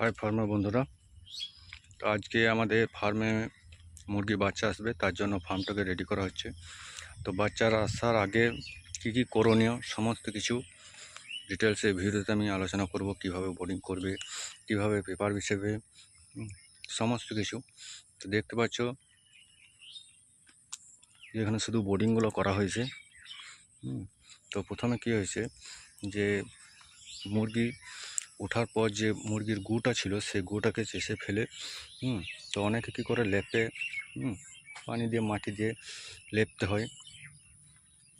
High farmer বন্ধুরা। তো আজকে আমাদের ফার্মে মুরগি বাচ্চা আসবে, তার জন্য ফার্মটাকে রেডি করা হচ্ছে। তো বাচ্চারা আসার আগে কি কি করণীয়, সমস্ত কিছু ডিটেলসে ভিডিওতে আমি আলোচনা করব, কীভাবে বোর্ডিং করবে, কীভাবে পেপার হিসেবে সমস্ত কিছু। তো দেখতে পাচ্ছ, এখানে শুধু বোর্ডিংগুলো করা হয়েছে। তো প্রথমে কি হয়েছে যে মুরগি ওঠার পর যে মুরগির গুটা ছিল, সেই গুটাকে চেষে ফেলে, হুম, তো অনেকে কী করে লেপে, হুম, পানি দিয়ে মাটি দিয়ে লেপতে হয়।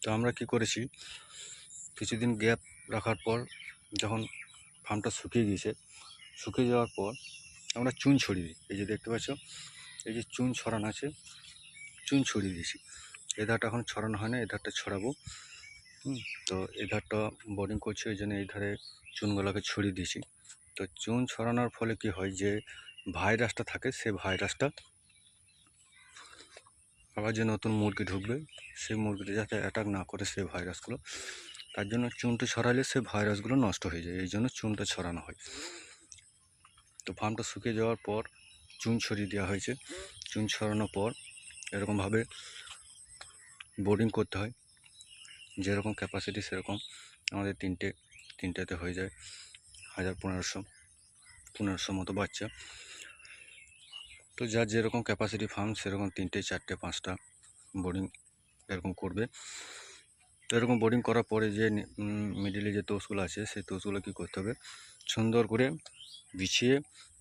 তো আমরা কি করেছি, কিছুদিন গ্যাপ রাখার পর যখন ফার্মটা শুকিয়ে গিয়েছে, শুকিয়ে যাওয়ার পর আমরা চুন ছড়িয়ে দিই। এই যে দেখতে পাচ্ছ, এই যে চুন ছড়ানো আছে, চুন ছড়িয়ে দিয়েছি। এধারটা এখন ছড়ানো হয় না এধারটা ছড়াবো। হুম। তো এধারটা বোর্ডিং করছি, ওই জন্য এই ধারে চুনগুলোকে ছড়িয়ে দিয়েছি। তো চুন ছড়ানোর ফলে কি হয় যে, ভাইরাসটা থাকে সে ভাইরাসটা আবার যে নতুন মুরগি ঢুকবে, সেই মুরগিটা যাতে অ্যাটাক না করে সেই ভাইরাসগুলো, তার জন্য চুনটা ছড়ালে সে ভাইরাসগুলো নষ্ট হয়ে যায়, এই জন্য চুনটা ছড়ানো হয়। তো ফার্মটা শুকিয়ে যাওয়ার পর চুন ছড়িয়ে দেওয়া হয়েছে। চুন ছড়ানোর পর এরকমভাবে বোর্ডিং করতে হয়। যেরকম ক্যাপাসিটি সেরকম আমাদের তিনটে, তিনটেতে হয়ে যায়। হাজার পনেরোশো পনেরোশো মতো বাচ্চা। তো যার যেরকম ক্যাপাসিটি ফার্ম সেরকম তিনটে, চারটে, পাঁচটা বোর্ডিং এরকম করবে। তো এরকম বোর্ডিং করার পরে যে মিডিলে যে তোষগুলো আছে, সেই তোষগুলো কী করতে হবে? সুন্দর করে বিছিয়ে,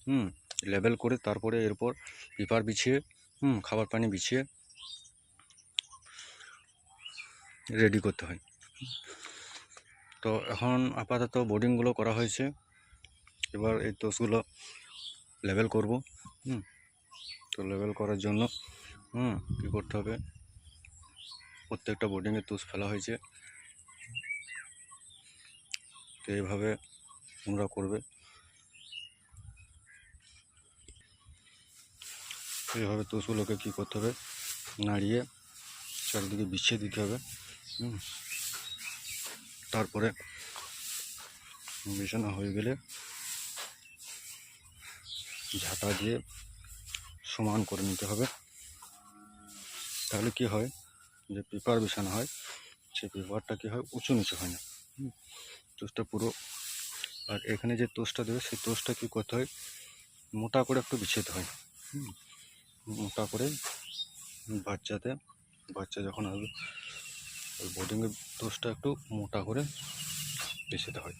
হুম লেবেল করে তারপরে এরপর পেপার বিছিয়ে, হুম, খাবার পানি বিছিয়ে রেডি করতে হয়। তো এখন আপাতত বোর্ডিংগুলো করা হয়েছে। এবার এই তোষগুলো লেভেল করব, হুম। তো লেভেল করার জন্য, হুম, কী করতে হবে? প্রত্যেকটা বোর্ডিংয়ে তুষ ফেলা হয়েছে। তো এইভাবে তোমরা করবে। এইভাবে তুষগুলোকে কী করতে হবে? নাড়িয়ে চারিদিকে বিছিয়ে দিতে হবে। তারপরে বিছানা হয়ে গেলে ঝাঁটা দিয়ে সমান করে নিতে হবে। তাহলে কি হয়? যে পেপার বিছানা হয়, সেই পেপারটা কী হয়? উঁচু নিচু হয় না। তোষটা পুরো আর এখানে যে তোষটা দেবে, সেই তোষটা কী করতে হয়? মোটা করে একটু বিছাতে হয়। মোটা করে বাচ্চাতে, বাচ্চা যখন আসবে ওই বোর্ডিংয়ের তোষটা একটু মোটা করে বিছাতে হয়।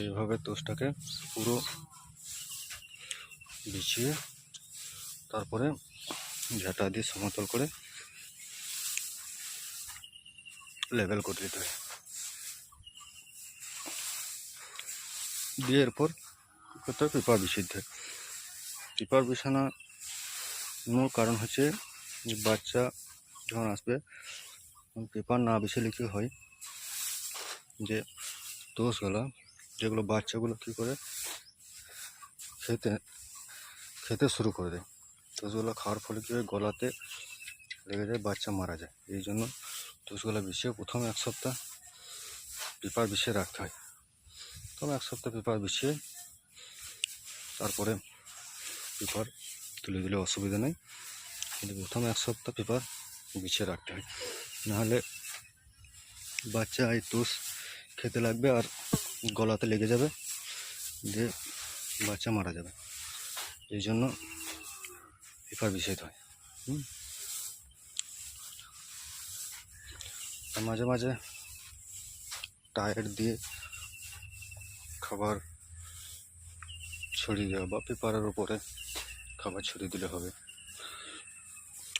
এইভাবে তোষটাকে পুরো বিছিয়ে তারপরে ঝাঁটা দিয়ে সমতল করে লেভেল করে দিতে হয়। দিয়ে এরপর পেপার বিছিয়ে দিতে হয়। পেপার বিছানা মূল কারণ হচ্ছে বাচ্চা যখন আসবে পেপার না বিছালে লিখে হয় যে দোষগুলো, যেগুলো বাচ্চাগুলো কী করে খেতে খেতে শুরু করে দেয়। দোষগুলো খাওয়ার ফলে কী হয়, গলাতে লেগে যায়, বাচ্চা মারা যায়। এই জন্য দোষগুলো বিছিয়ে প্রথম এক সপ্তাহ পেপার বিছিয়ে রাখতে হয়। প্রথম এক সপ্তাহ পেপার বিছিয়ে তারপরে পেপার তুলে দিলে অসুবিধা নেই। কিন্তু প্রথম এক সপ্তাহ পেপার বিছিয়ে রাখতে হয়। নাহলে বাচ্চা এই তুষ খেতে লাগবে আর গলাতে লেগে যাবে দিয়ে বাচ্চা মারা যাবে। এই জন্য পেপার বিছাইতে হয়। মাঝে মাঝে টায়ার দিয়ে খাবার ছড়িয়ে দেওয়া বা পেপারের উপরে খাবার ছড়িয়ে দিলে হবে।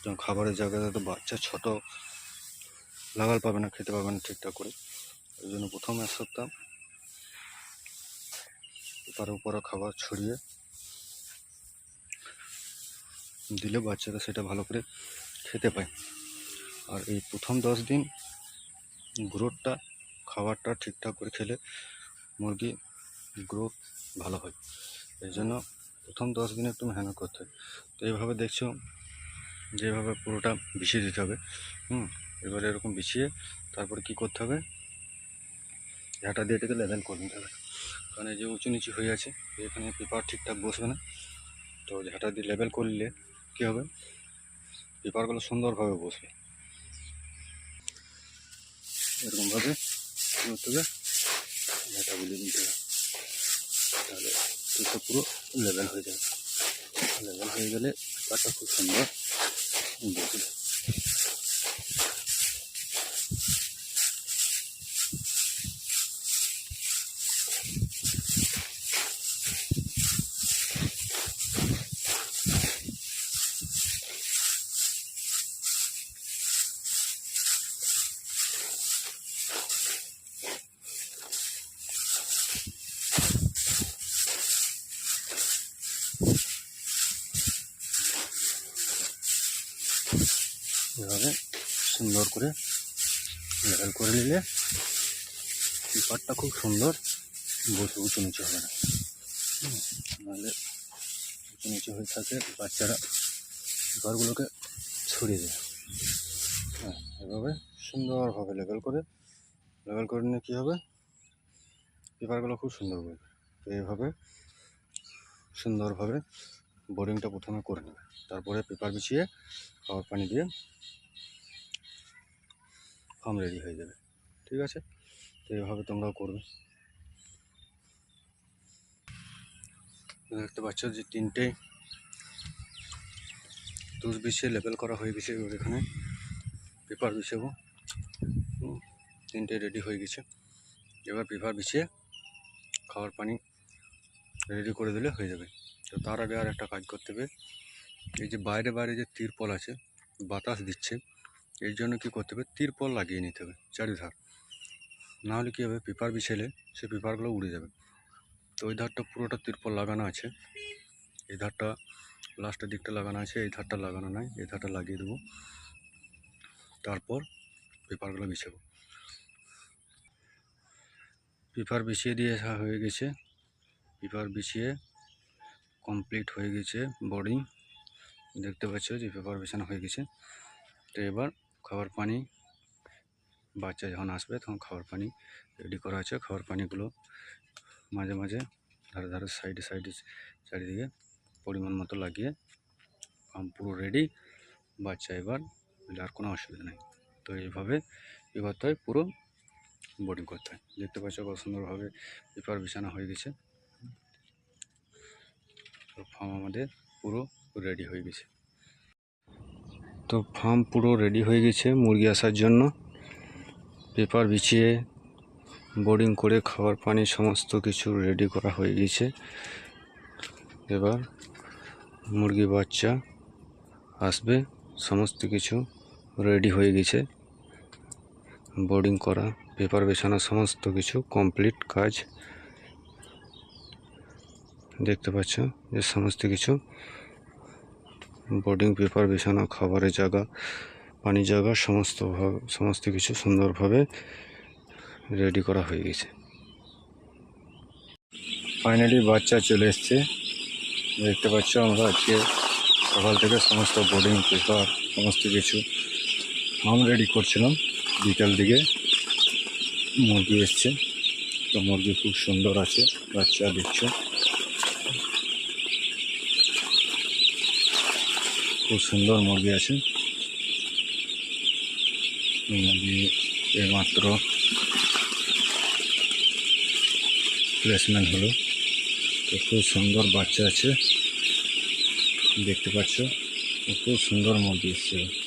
যেমন খাবারের জায়গাতে তো বাচ্চা ছোট, লাগাল পাবে না, খেতে পাবে না ঠিকঠাক করে। ওই জন্য প্রথম এক সপ্তাহ পেপারের উপরে খাবার ছড়িয়ে দিলে বাচ্চারা সেটা ভালো করে খেতে পায়। আর এই প্রথম দশ দিন গ্রোথটা, খাবারটা ঠিকঠাক করে খেলে মুরগি গ্রোথ ভালো হয়। এই জন্য প্রথম দশ দিন একটু মেহনত করতে হয়। তো এইভাবে দেখছ যেভাবে পুরোটা বিছিয়ে দিতে হবে, হুম, এবারে এরকম বিছিয়ে তারপরে কি করতে হবে? ঝাঁটা দিয়ে এটাকে লেভেল করে নিতে হবে। কারণ এই যে উঁচু নিচু হয়ে আছে, এখানে পেপার ঠিকঠাক বসবে না। তো ঝাঁটা দিয়ে লেভেল করলে কী হবে? পেপারগুলো সুন্দরভাবে বসবে। এরকমভাবে করতে হবে। ঝাঁটা নিতে হবে। তাহলে পুরো লেভেল হয়ে যাবে। লেভেল হয়ে গেলে পেপারটা খুব সুন্দর বসবে এভাবে সুন্দর করে লেভেল করে নিলে পেপারটা খুব সুন্দর বসে উঁচু নিচু হবে না। নাহলে উঁচু নিচু হয়ে থাকে বাচ্চারা পেপারগুলোকে ছড়িয়ে দেয়। হ্যাঁ এভাবে সুন্দরভাবে লেভেল করে লেভেল করে নিয়ে কী হবে? পেপারগুলো খুব সুন্দর তো এইভাবে সুন্দরভাবে বোরিংটা প্রথমে করে নেবে। তারপরে পেপার বিছিয়ে খাবার পানি দিয়ে ফার্ম রেডি হয়ে যাবে। ঠিক আছে? তো এইভাবে তোমরাও করবে। দেখতে পাচ্ছ যে তিনটে তুষ বিছিয়ে লেবেল করা হয়ে গেছে এবার এখানে। পেপার বিছাবো। তিনটে রেডি হয়ে গেছে। এবার পেপার বিছিয়ে খাবার পানি রেডি করে দিলে হয়ে যাবে। তো তার আগে আর একটা কাজ করতে হবে। এই যে বাইরে বাইরে যে তিরপল আছে, বাতাস দিচ্ছে, এর জন্য কী করতে হবে? তিরপল লাগিয়ে নিতে হবে, চারিধার। নাহলে কী হবে? পেপার বিছেলে সে পেপারগুলো উড়ে যাবে। তো ওই ধারটা পুরোটা তিরপল লাগানো আছে। এই ধারটা লাস্টের দিকটা লাগানো আছে, এই ধারটা লাগানো নাই, এই ধারটা লাগিয়ে দেবো। তারপর পেপারগুলো বিছাবো। পেপার বিছিয়ে দিয়ে হয়ে গেছে। পেপার বিছিয়ে কমপ্লিট হয়ে গেছে বোর্ডিং দেখতে পাচ্ছ যে পেপার বিছানো হয়ে গেছে। তো এবার খাবার পানি, বাচ্চা যখন আসবে তখন খাবার পানি রেডি করা আছে। খাবার পানিগুলো মাঝে মাঝে ধারে ধারে সাইডে সাইডে চারিদিকে পরিমাণ মতো লাগিয়ে পুরো রেডি বাচ্চা এবার আর কোনো অসুবিধা নেই। তো এইভাবে কী করতে হয়, পুরো বোর্ডিং করতে হয়। দেখতে পাচ্ছ কত সুন্দরভাবে পেপার বিছানা হয়ে গেছে। ফার্ম আমাদের পুরো রেডি হয়ে গেছে। তো ফার্ম পুরো রেডি হয়ে গেছে মুরগি আসার জন্য। পেপার বিছিয়ে বোর্ডিং করে, খাবার পানি সমস্ত কিছু রেডি করা হয়ে গেছে। এবার মুরগি বাচ্চা আসবে, সমস্ত কিছু রেডি হয়ে গেছে। বোর্ডিং করা, পেপার বেছানো সমস্ত কিছু কমপ্লিট কাজ দেখতে পাচ্ছ যে সমস্ত কিছু। বোর্ডিং পেপার বিছানা, খাবারের জায়গা, পানি জায়গা, সমস্ত সমস্ত কিছু সুন্দরভাবে রেডি করা হয়ে গেছে। ফাইনালি বাচ্চা চলে এসছে। দেখতে পাচ্ছ আমরা আজকে সকাল থেকে সমস্ত বোর্ডিং পেপার সমস্ত কিছু ফার্ম রেডি করছিলাম। বিকাল দিকে মুরগি এসছে। তো মুরগি খুব সুন্দর আছে, বাচ্চা দিচ্ছে খুব সুন্দর মুরগি আছে। মুরগি প্লেসমেন্ট হলো। তো খুব সুন্দর বাচ্চা আছে। দেখতে পাচ্ছ, খুব সুন্দর মুরগি এসছে।